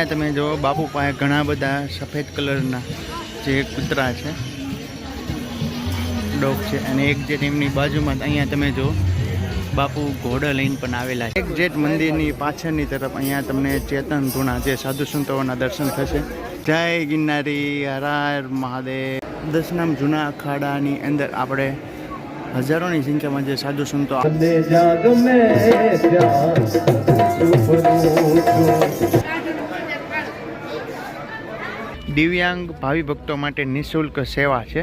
તમે જો બાપુ પાસે ઘણા બધા સફેદ કલરના જે કૂતરા છે, ડોગ છે, અને એક જેટ એમની બાજુમાં અહીંયા તમે જો બાપુ ઘોડા લઈને પણ આવેલા છે. એક જેટ મંદિરની પાછળની તરફ અહીંયા તમને ચેતન ધૂણા જે સાધુ સંતોના દર્શન થશે. જય ગિરનારી હરાર મહાદેવ. દસનામ જૂના અખાડાની અંદર આપણે હજારોની સંખ્યામાં જે સાધુ સંતો દે જાગ મેં પ્યાર સુપનું છું દિવ્યાંગ ભાવિ ભક્તો માટે નિઃશુલ્ક સેવા છે.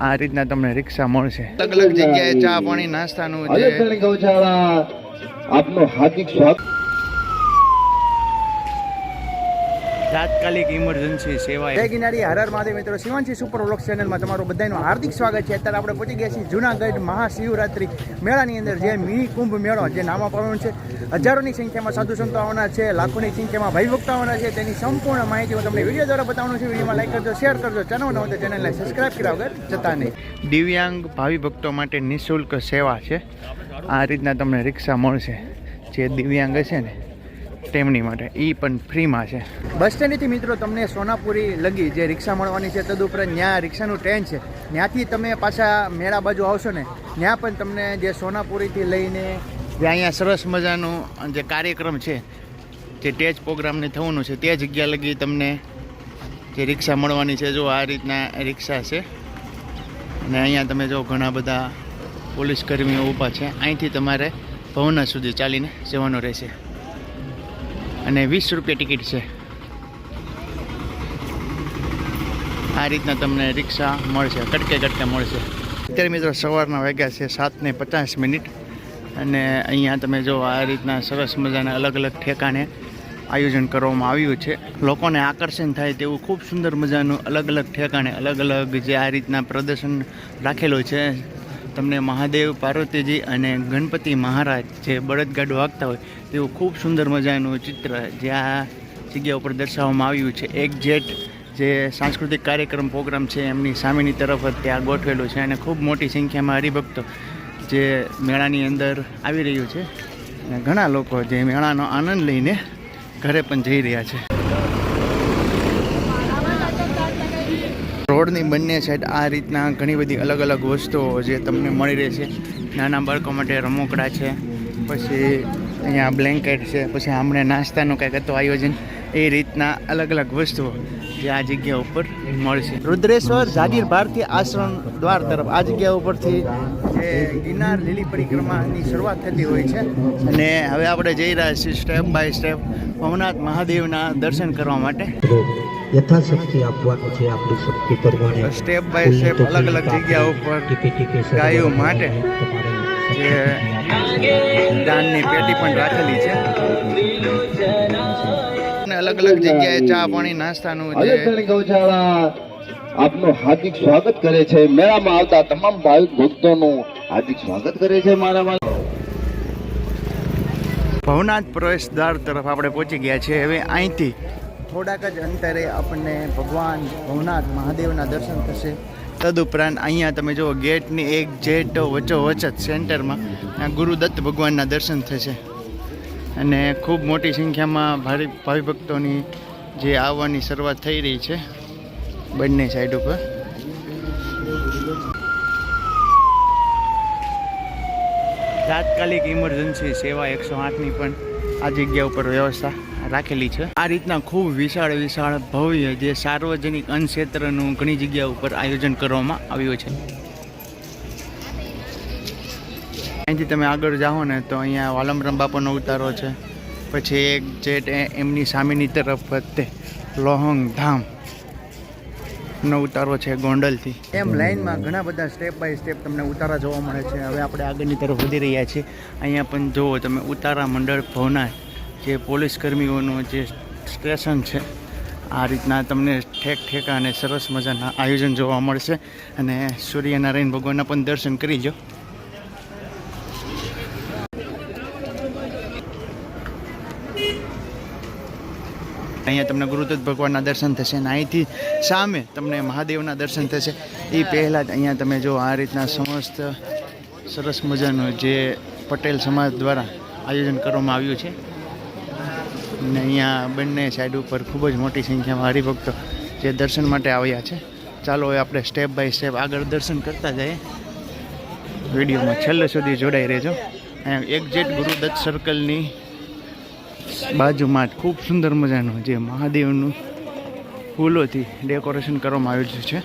આ રીતના તમને રિક્ષા મળશે. અલગ અલગ જગ્યાએ ચા પાણી નાસ્તાનું જે આપનું હાર્દિક સ્વાગત. તાત્કાલિક ઇમરજન્સી સેવા જય કિનારી હર હર મહાદેવ મિત્રો. શિવાંશી સુપર વ્લોગ ચેનલમાં તમારું બધાનું હાર્દિક સ્વાગત છે. અત્યારે આપણે પહોંચી ગયા છીએ જૂનાગઢ મહાશિવરાત્રિ મેળાની અંદર જે મિની કુંભ મેળો જે નામા આપવાનું છે. હજારોની સંખ્યામાં સાધુ સંતો આવવાના છે લાખોની સંખ્યામાં ભાઈ ભક્તો આવવાના છે. તેની સંપૂર્ણ માહિતી હું તમને વીડિયો દ્વારા બતાવવાનું છે. વિડીયોમાં લાઈક કરજો શેર કરજો. ચેનલ ન હોય તો ચેનલને સબસ્ક્રાઈબ કર્યા વગર જતા નહીં. દિવ્યાંગ ભાવિ ભક્તો માટે નિઃશુલ્ક સેવા છે. આ રીતના તમને રિક્ષા મળશે. જે દિવ્યાંગ હશે ને તેમની માટે. એ પણ ફ્રીમાં છે. બસ સ્ટેન્ડથી મિત્રો તમને સોનાપુરી લગી જે રિક્ષા મળવાની છે, તદુપરાંત ત્યાં રિક્ષાનું ટ્રેન છે. ત્યાંથી તમે પાછા મેળા બાજુ આવશો ને ત્યાં પણ તમને જે સોનાપુરીથી લઈને જે અહીંયા સરસ મજાનું જે કાર્યક્રમ છે, જે ટેજ પ્રોગ્રામને થવાનું છે, તે જગ્યા લગી તમને જે રિક્ષા મળવાની છે, જો આ રીતના રિક્ષા છે. અને અહીંયા તમે જો ઘણા બધા પોલીસ કર્મીઓ ઊભા છે. અહીંથી તમારે ભવના સુધી ચાલીને જવાનું રહેશે. અને વીસ રૂપિયા ટિકિટ છે. આ રીતના તમને રિક્ષા મળશે કટકે કટકે મળશે. અત્યારે મિત્રો સવારના વાગ્યા છે સાત ને પચાસ મિનિટ અને અહીંયા તમે જો આ રીતના સરસ મજાના અલગ અલગ ઠેકાણે આયોજન કરવામાં આવ્યું છે. લોકોને આકર્ષણ થાય તેવું ખૂબ સુંદર મજાનું અલગ અલગ ઠેકાણે અલગ અલગ જે આ રીતના પ્રદર્શન રાખેલું છે. તમને મહાદેવ, પાર્વતીજી અને ગણપતિ મહારાજ જે બળદગાડું વાગતા હોય તેવું ખૂબ સુંદર મજાનું ચિત્ર જે આ જગ્યા ઉપર દર્શાવવામાં આવ્યું છે. એક જેટ જે સાંસ્કૃતિક કાર્યક્રમ, પ્રોગ્રામ છે એમની સામેની તરફ જ ત્યાં ગોઠવેલું છે અને ખૂબ મોટી સંખ્યામાં હરિભક્તો જે મેળાની અંદર આવી રહ્યું છે. અને ઘણા લોકો જે મેળાનો આનંદ લઈને ઘરે પણ જઈ રહ્યા છે. રોડની બંને સાઈડ આ રીતના ઘણી બધી અલગ અલગ વસ્તુઓ જે તમને મળી રહેશે નાના બાળકો માટે રમકડા છે, પછી અહીંયા બ્લેન્કેટ છે, પછી હમણાં નાસ્તાનું કંઈક હતું આયોજન, એ રીતના અલગ અલગ વસ્તુઓ જે આ જગ્યા ઉપર મળશે. રુદ્રેશ્વર જાગીર ભારતીય આશ્રમ દ્વાર તરફ આ જગ્યા ઉપરથી જે ગિરનાર લીલી પરિક્રમાની શરૂઆત થતી હોય છે. અને હવે આપણે જઈ રહ્યા છીએ સ્ટેપ બાય સ્ટેપ ભવનાથ મહાદેવના દર્શન કરવા માટે. યથાશક્તિ આપવાનું છે આપણી શક્તિ પ્રમાણે. સ્ટેપ બાય સ્ટેપ અલગ અલગ જગ્યા ઉપર ગાયો માટે જે દાનની પેટી પણ રાખેલી છે. અલગ અલગ જગ્યાએ ચા પાણી નાસ્તાનું જે આપનું હાર્દિક સ્વાગત કરે છે. મેળામાં આવતા તમામ ભાવિક ભક્તોનું હાર્દિક સ્વાગત કરે છે મારા મારા. ભવનાથ પ્રવેશ દ્વાર તરફ આપણે પહોંચી ગયા છે. હવે અહીંથી થોડાક જ અંતરે આપણને ભગવાન ભવનાથ મહાદેવના દર્શન થશે. તદુપરાંત અહીંયા તમે જુઓ, ગેટની એક જેટ વચ્ચોવચ જ સેન્ટરમાં ગુરુદત્ત ભગવાનના દર્શન થશે. અને ખૂબ મોટી સંખ્યામાં ભાવિ ભાવિભક્તોની જે આવવાની શરૂઆત થઈ રહી છે. બંને સાઈડ ઉપર. તાત્કાલિક ઇમરજન્સી સેવા એકસો આઠની પણ આ જગ્યા ઉપર વ્યવસ્થા રાખેલી છે. આ રીતના ખૂબ વિશાળ વિશાળ, ભવ્ય જે સાર્વજનિક અન્નક્ષેત્રનું ઘણી જગ્યા ઉપર આયોજન કરવામાં આવ્યું છે. અહીંથી તમે આગળ જાઓ ને તો અહીંયા વાલમરામ બાપાનો ઉતારો છે. પછી એક એ- એમની સામેની તરફ તે લોહંગ ધામ. નો ઉતારો છે ગોંડલથી. એમ લાઇનમાં ઘણા બધા સ્ટેપ બાય સ્ટેપ તમને ઉતારા જોવા મળે છે. હવે આપણે આગળની તરફ વધી રહ્યા છીએ. અહીંયા પણ જુઓ તમે, ઉતારા મંડળ ભવના જે પોલીસ કર્મીઓનું જે સ્ટેશન છે, આ રીતના તમને ઠેક ઠેકા અને સરસ મજાના આયોજન જોવા મળશે. અને સૂર્યનારાયણ ભગવાનના પણ દર્શન કરી જો અહીંયા તમને ગુરુદત્ત ભગવાનના દર્શન થશે અને અહીંથી સામે તમને મહાદેવના દર્શન થશે. એ પહેલાં જ અહીંયા તમે જો આ રીતના સમસ્ત સરસ મજાનું જે પટેલ સમાજ દ્વારા આયોજન કરવામાં આવ્યું છે. અને અહીંયા બંને સાઈડ ઉપર ખૂબ જ મોટી સંખ્યામાં હરિભક્તો જે દર્શન માટે આવ્યા છે. ચાલો હવે આપણે સ્ટેપ બાય સ્ટેપ આગળ દર્શન કરતા જઈએ. વિડીયોમાં છેલ્લે સુધી જોડાઈ રહેજો. અહીંયા એક્ઝેક્ટ ગુરુદત્ત સર્કલની બાજુમાં ખૂબ સુંદર મજાનું જે મહાદેવનું ફૂલોથી ડેકોરેશન કરવામાં આવેલું છે.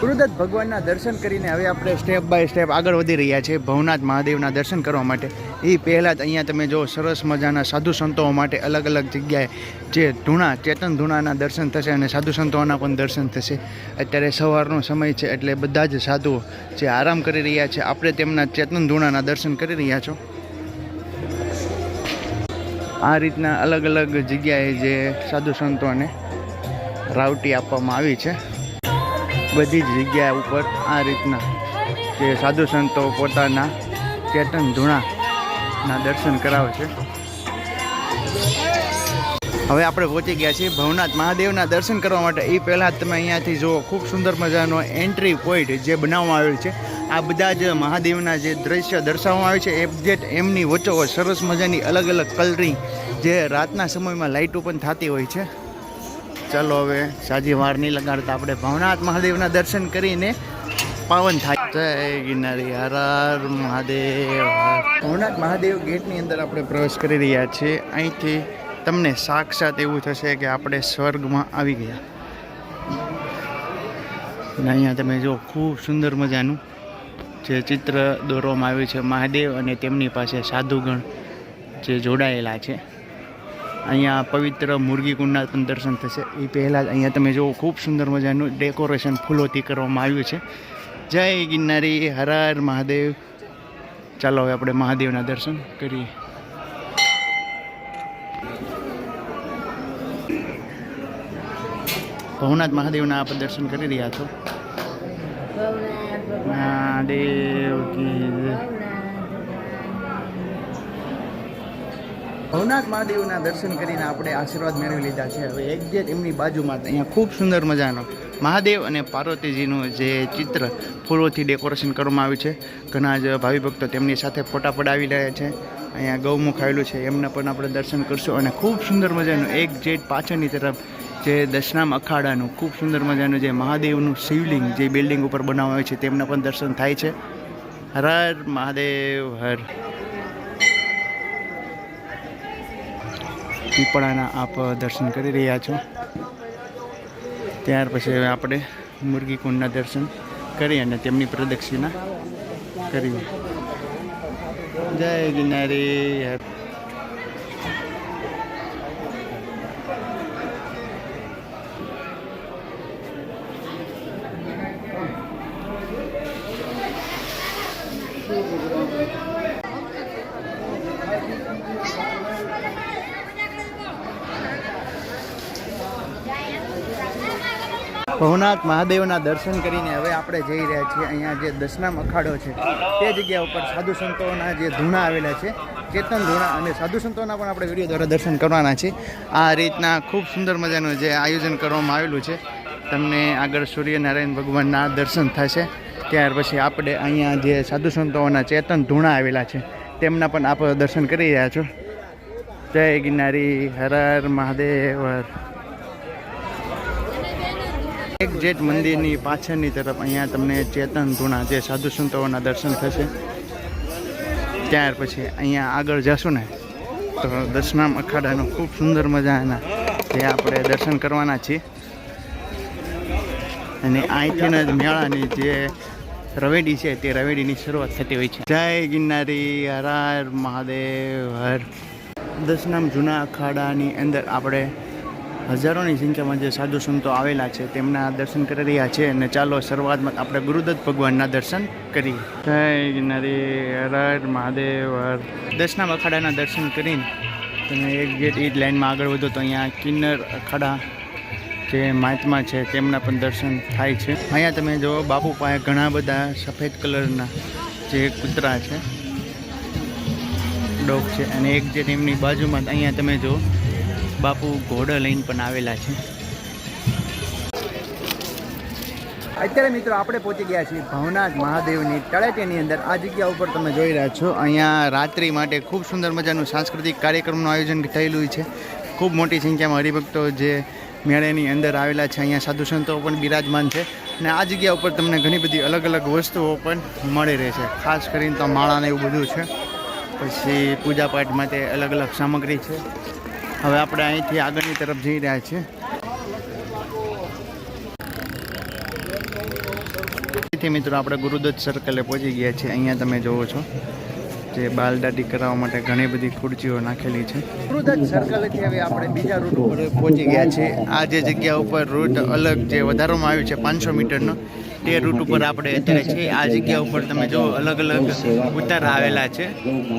ગુરુદત્ત ભગવાનના દર્શન કરીને હવે આપણે સ્ટેપ બાય સ્ટેપ આગળ વધી રહ્યા છીએ ભવનાથ મહાદેવના દર્શન કરવા માટે. એ પહેલાં જ અહીંયા તમે જો સરસ મજાના સાધુ સંતો માટે અલગ અલગ જગ્યાએ જે ધૂણા, ચેતન ધૂણાના દર્શન થશે અને સાધુ સંતોના પણ દર્શન થશે. અત્યારે સવારનો સમય છે એટલે બધા જ સાધુઓ જે આરામ કરી રહ્યા છે, આપણે તેમના ચેતન ધૂણાના દર્શન કરી રહ્યા છો. આ રીતના અલગ અલગ જગ્યાએ જે સાધુ સંતોને રાવટી આપવામાં આવી છે. બધી જ જગ્યા ઉપર આ રીતના જે સાધુ સંતો પોતાના ચેતન ધૂણાના દર્શન કરાવે છે. હવે આપણે પહોંચી ગયા છીએ ભવનાથ મહાદેવના દર્શન કરવા માટે. એ પહેલાં તમે અહીંયાથી જુઓ, ખૂબ સુંદર મજાનો એન્ટ્રી પોઈન્ટ જે બનાવવામાં આવેલ છે. આ બધા જ મહાદેવના જે દ્રશ્ય દર્શાવવામાં આવે છે એક્ઝેક્ટ એમની વચ્ચો સરસ મજાની અલગ અલગ કલરિંગ જે રાતના સમયમાં લાઇટો પણ થતી હોય છે. ચાલો હવે સાજી વાર નહીં લગાડતા, આપણે ભવનાથ મહાદેવના દર્શન કરીને પાવન થાય. જય ગિરનારી હર હર મહાદેવ. ભવનાથ મહાદેવ ગેટની અંદર આપણે પ્રવેશ કરી રહ્યા છીએ. અહીંથી તમને સાક્ષાત એવું થશે કે આપણે સ્વર્ગમાં આવી ગયા. અને અહીંયા તમે જો ખૂબ સુંદર મજાનું જે ચિત્ર દોરવામાં આવ્યું છે મહાદેવ અને તેમની પાસે સાધુગણ જે જોડાયેલા છે. અહીંયા પવિત્ર મુરગી કુંડના પણ દર્શન થશે. એ પહેલાં અહીંયા તમે જુઓ, ખૂબ સુંદર મજાનું ડેકોરેશન ફૂલોથી કરવામાં આવ્યું છે. જય ગિરનારી હર હર મહાદેવ. ચાલો હવે આપણે મહાદેવના દર્શન કરીએ. ભવનાથ મહાદેવના આપણે દર્શન કરી રહ્યા છો. મહાદેવ કી ભવનાથ મહાદેવના દર્શન કરીને આપણે આશીર્વાદ મેળવી લીધા છે. હવે એક્ઝેક્ટ એમની બાજુમાં અહીંયા ખૂબ સુંદર મજાનો મહાદેવ અને પાર્વતીજીનું જે ચિત્ર ફૂલોથી ડેકોરેશન કરવામાં આવ્યું છે. ઘણા જ ભાવિ ભક્તો તેમની સાથે ફોટા પડાવી રહ્યા છે. અહીંયા ગૌમુખ આવેલું છે, એમના પણ આપણે દર્શન કરશું અને ખૂબ સુંદર મજાનું એક જેટ પાછળની તરફ જે દશનામ અખાડાનું ખૂબ સુંદર મજાનું જે મહાદેવનું શિવલિંગ જે બિલ્ડિંગ ઉપર બનાવવામાં આવ્યું છે, તેમના પણ દર્શન થાય છે. હર મહાદેવ, હર પીપળાના આપ દર્શન કરી રહ્યા છો. ત્યાર પછી હવે આપણે મુરગી કુંડના દર્શન કરી અને તેમની પ્રદક્ષિણા કરીએ જય ગિરનારી. ભવનાથ મહાદેવના દર્શન કરીને હવે આપણે જઈ રહ્યા છીએ અહીંયા જે દશનામ અખાડો છે, તે જગ્યા ઉપર સાધુ સંતોના જે ધૂણા આવેલા છે, ચેતન ધૂણા અને સાધુ સંતોના પણ આપણે વીડિયો દ્વારા દર્શન કરવાના છે. આ રીતના ખૂબ સુંદર મજાનું જે આયોજન કરવામાં આવેલું છે. તમને આગળ સૂર્યનારાયણ ભગવાનના દર્શન થશે, ત્યાર પછી આપણે અહીંયા જે સાધુ સંતોના ચેતન ધૂણા આવેલા છે, તેમના પણ આપ દર્શન કરી રહ્યા છો. જય ગિરનારી, હર હર મહાદેવ એક જેટ મંદિરની પાછળની તરફ અહીંયા તમને ચેતન ધૂણા જે સાધુ સંતોના દર્શન થશે. ત્યાર પછી અહીંયા આગળ જશું ને, તો દશનામ અખાડાનો ખૂબ સુંદર મજાના જે આપણે દર્શન કરવાના છીએ. અને અહીંથી જ મેળાની જે રવેડી છે, તે રવેડીની શરૂઆત થતી હોય છે. જય ગિરનારી હરાર હર મહાદેવ, હર. દશનામ જૂના અખાડાની અંદર આપણે હજારોની સંખ્યામાં જે સાધુ સંતો આવેલા છે તેમના દર્શન કરી રહ્યા છે અને ચાલો શરૂઆતમાં આપણે ગુરુદત્ત ભગવાનના દર્શન કરીએ. જય નરી હર મહાદેવ હર દસનામ અખાડાના દર્શન કરીને તમે એક ગેટ એ લાઇનમાં આગળ વધો તો અહીંયા કિન્નર અખાડા જે મહાત્મા છે તેમના પણ દર્શન થાય છે. અહીંયા તમે જો બાપુ પાસે ઘણા બધા સફેદ કલરના જે કૂતરા છે ડોગ છે અને એક જે એમની બાજુમાં અહીંયા તમે જો બાપુ ઘોડા લઈને પણ આવેલા છે. અત્યારે મિત્રો આપણે પહોંચી ગયા છીએ ભવનાથ મહાદેવની તળેટીની અંદર. આ જગ્યા ઉપર તમે જોઈ રહ્યા છો, અહીંયા રાત્રિ માટે ખૂબ સુંદર મજાનું સાંસ્કૃતિક કાર્યક્રમનું આયોજન થયેલું છે. ખૂબ મોટી સંખ્યામાં હરિભક્તો જે મેળાની અંદર આવેલા છે, અહીંયા સાધુ સંતો પણ બિરાજમાન છે. અને આ જગ્યા ઉપર તમને ઘણી બધી અલગ અલગ વસ્તુઓ પણ મળી રહે છે. ખાસ કરીને તો માળાને એવું બધું છે. પછી પૂજાપાઠ માટે અલગ અલગ સામગ્રી છે. હવે આપણે અહીંથી આગળની તરફ જઈ રહ્યા છીએ. મિત્રો આપણે ગુરુદત્ત સર્કલે પહોંચી ગયા છીએ. અહીંયા તમે જોવો છો જે બાલદાટી કરાવવા માટે ઘણી બધી ખુરચીઓ નાખેલી છે. ગુરુદત્ત સર્કલેથી હવે આપણે બીજા રૂટ ઉપર પહોંચી ગયા છીએ. આ જે જગ્યા ઉપર રૂટ અલગ જે વધારવામાં આવ્યું છે, પાંચસો મીટરનો તે રૂટ ઉપર આપણે અત્યારે છે આ જગ્યા ઉપર તમે જો અલગ અલગ ઉતાર આવેલા છે.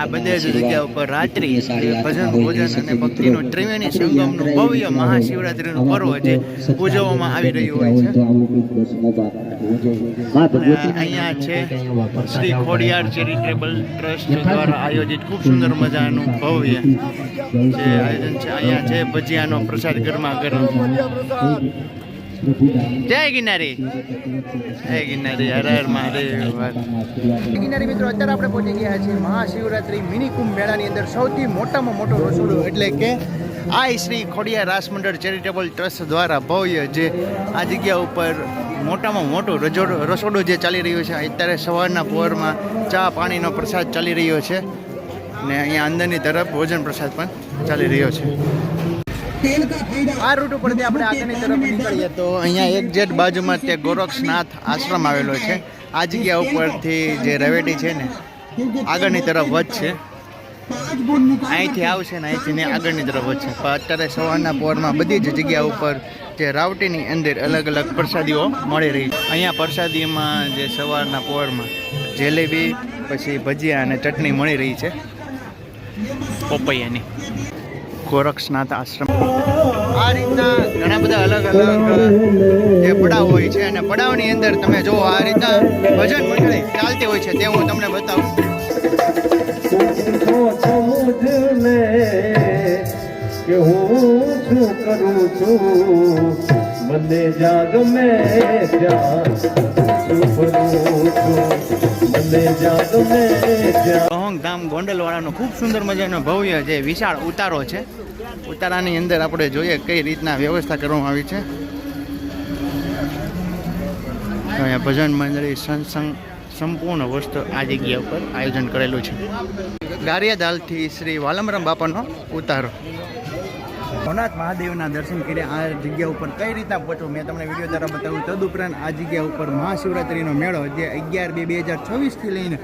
આ બધા જ જગ્યા ઉપર રાત્રિ, ભજન, ભોજન અને ભક્તિનો ત્રિવેણી સંગમનું ભવ્ય મહાશિવરાત્રિનું પર્વ જે ઉજવવામાં આવી રહ્યું હોય છે. અહીંયા છે શ્રી ખોડિયાર ચેરિટેબલ ટ્રસ્ટ દ્વારા આયોજિત ખૂબ સુંદર મજાનું ભવ્ય જે આયોજન છે. અહીંયા છે ભજીયાનો પ્રસાદ ગરમા ગરમ જય ગિરનારી. જય ગિરનારી, હર હર મહાદેવ. ગિરનારી મિત્રો, અત્યારે આપણે પહોંચી ગયા છીએ મહાશિવરાત્રી મિની કુંભ મેળાની અંદર. સૌથી મોટામાં મોટો રસોડો એટલે કે આ શ્રી ખોડિયા રાસ મંડળ ચેરિટેબલ ટ્રસ્ટ દ્વારા ભવ્ય જે આ જગ્યા ઉપર મોટામાં મોટો રજોડો, રસોડો જે ચાલી રહ્યો છે. અત્યારે સવારના પોરમાં ચા પાણીનો પ્રસાદ ચાલી રહ્યો છે. ને અહીંયા અંદરની તરફ ભોજન પ્રસાદ પણ ચાલી રહ્યો છે. આ રૂટ ઉપરથી આપણે આગળની તરફ નીકળીએ તો અહીંયા એક જેટ બાજુમાં તે ગોરક્ષનાથ આશ્રમ આવેલો છે. આ જગ્યા ઉપરથી જે રવેટી છે ને, આગળની તરફ વધશે. અહીંથી આવશે ને અહીંથી આગળની તરફ વધશે. પણ અત્યારે સવારના પોરમાં બધી જ જગ્યા ઉપર જે રાવટીની અંદર અલગ અલગ પ્રસાદીઓ મળી રહી છે. અહીંયા પ્રસાદીમાં જે સવારના પોરમાં જલેબી, પછી ભજીયા અને ચટણી મળી રહી છે. પોપૈયાની. ગોરક્ષનાથ આશ્રમ. આ રીતના ઘણા બધા અલગ અલગ જે પડાવ હોય છે અને પડાવની અંદર તમે જો આ રીતના ભજન મંડળી ચાલતી હોય છે, તે હું તમને બતાવું. કે હું શું કરું છું? મને જાગ મેં ધ્યાન ધામ ગોંડલવાળાનો ખૂબ સુંદર મજાનો ભવ્ય જે વિશાળ ઉતારો છે, ઉતારાની અંદર આપણે જોઈએ કઈ રીતના વ્યવસ્થા કરવામાં આવી છે. અહીંયા ભજન મંડળી સત્સંગ સંપૂર્ણ વસ્તુ આ જગ્યા ઉપર આયોજન કરેલું છે. ગારિયાદાલથી શ્રી વાલમરામ બાપાનો ઉતારો. ભવનાથ મહાદેવના દર્શન કર્યા આ જગ્યા ઉપર કઈ રીતના પહોંચવું મેં તમને વીડિયો દ્વારા બતાવ્યું. તદુપરાંત આ જગ્યા ઉપર મહાશિવરાત્રિનો મેળો જે અગિયાર બે બે હજાર છવ્વીસથી લઈને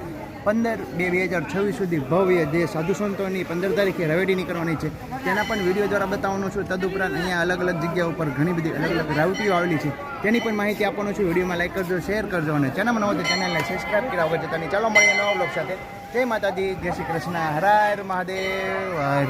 પંદર બે બે હજાર છવ્વીસ સુધી ભવ્ય જે સાધુ સંતોની પંદર તારીખે રવેડી નીકળવાની છે. તેના પણ વીડિયો દ્વારા બતાવવાનું છું. તદુપરાંત અહીંયા અલગ અલગ જગ્યા ઉપર ઘણી બધી અલગ અલગ રાવટીઓ આવેલી છે. તેની પણ માહિતી આપવાનું છું. વિડીયોમાં લાઈક કરજો, શેર કરજો અને ચેનલમાં નવો તો ચેનલને સબસ્ક્રાઈબ કર્યા વગર જતાની ચાલો મળીએ નવા બ્લોગ સાથે. જય માતાજી. જય શ્રી કૃષ્ણ. હર હર મહાદેવ.